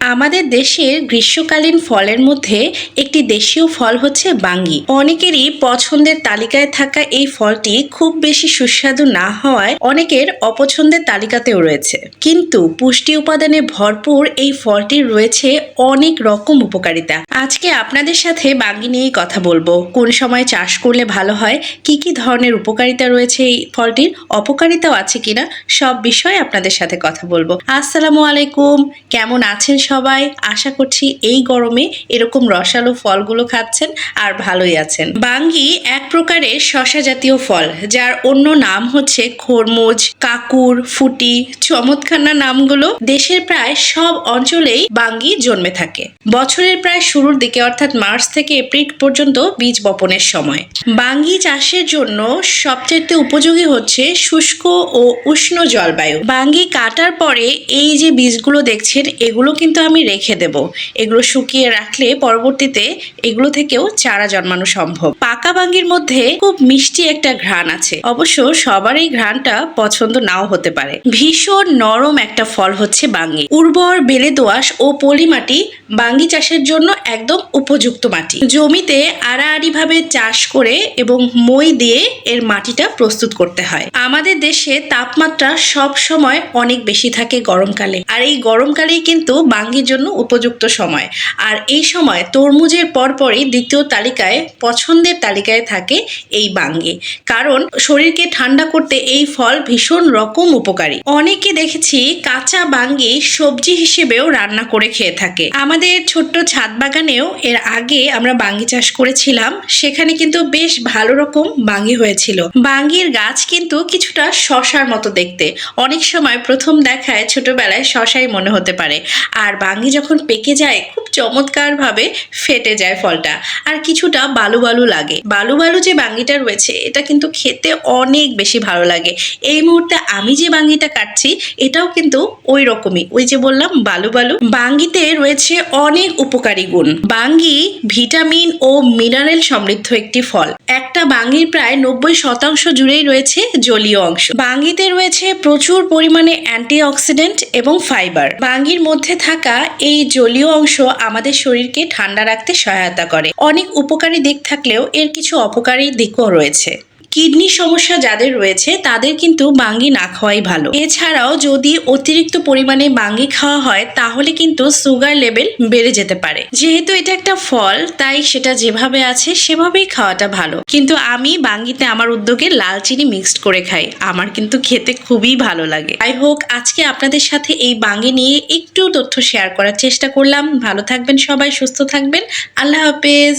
আমাদের দেশের গ্রীষ্মকালীন ফলের মধ্যে একটি দেশীয় ফল হচ্ছে বাঙ্গি। অনেকেরই পছন্দের তালিকায় থাকা এই ফলটি খুব বেশি সুস্বাদু না হওয়ায় অনেকের অপছন্দের তালিকাতেও রয়েছে। কিন্তু পুষ্টি উপাদানে ভরপুর এই ফলটির রয়েছে অনেক রকম উপকারিতা। আজকে আপনাদের সাথে বাঙ্গি নিয়েই কথা বলব। কোন সময় চাষ করলে ভালো হয়? কি কি ধরনের উপকারিতা রয়েছে এই ফলটির? অপকারিতাও আছে কিনা? সব বিষয়ে আপনাদের সাথে কথা বলব। আসসালামু আলাইকুম। কেমন আছেন সবাই। আশা করছি এই গরমে এরকম রসালো ফলগুলো খাচ্ছেন আর ভালোই আছেন। বাঙ্গি এক প্রকারের শশা জাতীয় ফল, যার অন্য নাম হচ্ছে খরমুজ, কাকুর, ফুটি। চমৎকার নামগুলো? দেশের প্রায় সব অঞ্চলেই বাঙ্গি জন্মে থাকে। বছরের প্রায় শুরুর দিকে, অর্থাৎ মার্চ থেকে এপ্রিল পর্যন্ত বীজ বপনের সময়। বাঙ্গি চাষের জন্য সবচেয়ে উপযোগী হচ্ছে শুষ্ক ও উষ্ণ জলবায়ু। বাঙ্গি কাটার পরে এই যে বীজগুলো দেখছেন, এগুলো কিন্তু আমি রেখে দেব। এগুলো শুকিয়ে রাখলে পরবর্তীতে এগুলো থেকেও চারা জন্মানো সম্ভব। পাকা বাঙ্গির মধ্যে খুব মিষ্টি একটা ঘ্রাণ আছে। অবশ্য সবার এই ঘ্রাণটা পছন্দ নাও হতে পারে। ভীষণ নরম একটা ফল হচ্ছে বাঙ্গি। উর্বর বেলে দোআঁশ ও পলি মাটি বাঙ্গি চাষের জন্য একদম উপযুক্ত মাটি। জমিতে আড়াআড়ি ভাবে চাষ করে এবং মই দিয়ে এর মাটিটা প্রস্তুত করতে হয়। আমাদের দেশে তাপমাত্রা সব সময় অনেক বেশি থাকে গরমকালে। আর এই গরমকালেই কিন্তু বাঙ্গির জন্য উপযুক্ত সময়। আর এই সময় তরমুজের পরপরই দ্বিতীয় তালিকায়, পছন্দের তালিকায় থাকে এই বাঙ্গি। কারণ শরীরকে ঠান্ডা করতে এই ফল ভীষণ রকম উপকারী। অনেকে দেখেছি কাঁচা বাঙ্গি সবজি হিসেবেও রান্না করে খেয়ে থাকে। আমাদের ছোট্ট ছাদ বাগানেও এর আগে আমরা বাঙ্গি চাষ করেছিলাম। সেখানে কিন্তু বেশ ভালো রকম বাঙ্গি হয়েছিল। বাঙ্গির গাছ কিন্তু কিছুটা শশার মতো দেখতে। অনেক সময় প্রথম দেখায় ছোটবেলায় শশাই মনে হতে পারে। আর বাঙ্গি যখন পেকে যায়, খুব চমৎকার ভাবে ফেটে যায় ফলটা। আর কিছুটা বালু বালু লাগে। বালু বালু যে বাঙ্গিটা রয়েছে, এটা কিন্তু খেতে অনেক বেশি ভালো লাগে। এই মুহূর্তে আমি যে বাঙ্গিটা কাটছি, এটাও কিন্তু ওই রকমই। ওই যে বললাম, বালু বালু। বাঙ্গিতে রয়েছে অনেক উপকারী গুণ। বাঙ্গি ভিটামিন ও মিনারেল সমৃদ্ধ একটি ফল। একটা বাঙ্গির প্রায় নব্বই শতাংশ জুড়েই রয়েছে জলীয় অংশ। বাঙ্গিতে রয়েছে প্রচুর পরিমাণে অ্যান্টিঅক্সিডেন্ট এবং ফাইবার। বাঙ্গির মধ্যে থাকা এই জলীয় অংশ আমাদের শরীরকে ঠান্ডা রাখতে সহায়তা করে। অনেক উপকারী দিক থাকলেও এর কিছু অপকারী দিকও রয়েছে। কিডনির সমস্যা যাদের রয়েছে, তাদের কিন্তু বাঙ্গি না খাওয়াই ভালো। এছাড়াও যদি অতিরিক্ত পরিমাণে বাঙ্গি খাওয়া হয়, তাহলে কিন্তু সুগার লেভেল বেড়ে যেতে পারে। যেহেতু এটা একটা ফল, তাই সেটা যেভাবে আছে, সেভাবেই খাওয়াটা ভালো। কিন্তু আমি বাঙ্গিতে আমার উদ্যোগে লাল চিনি মিক্সড করে খাই। আমার কিন্তু খেতে খুবই ভালো লাগে। আই হোক, আজকে আপনাদের সাথে এই বাঙ্গি নিয়ে একটু তথ্য শেয়ার করার চেষ্টা করলাম। ভালো থাকবেন সবাই, সুস্থ থাকবেন। আল্লাহ হাফেজ।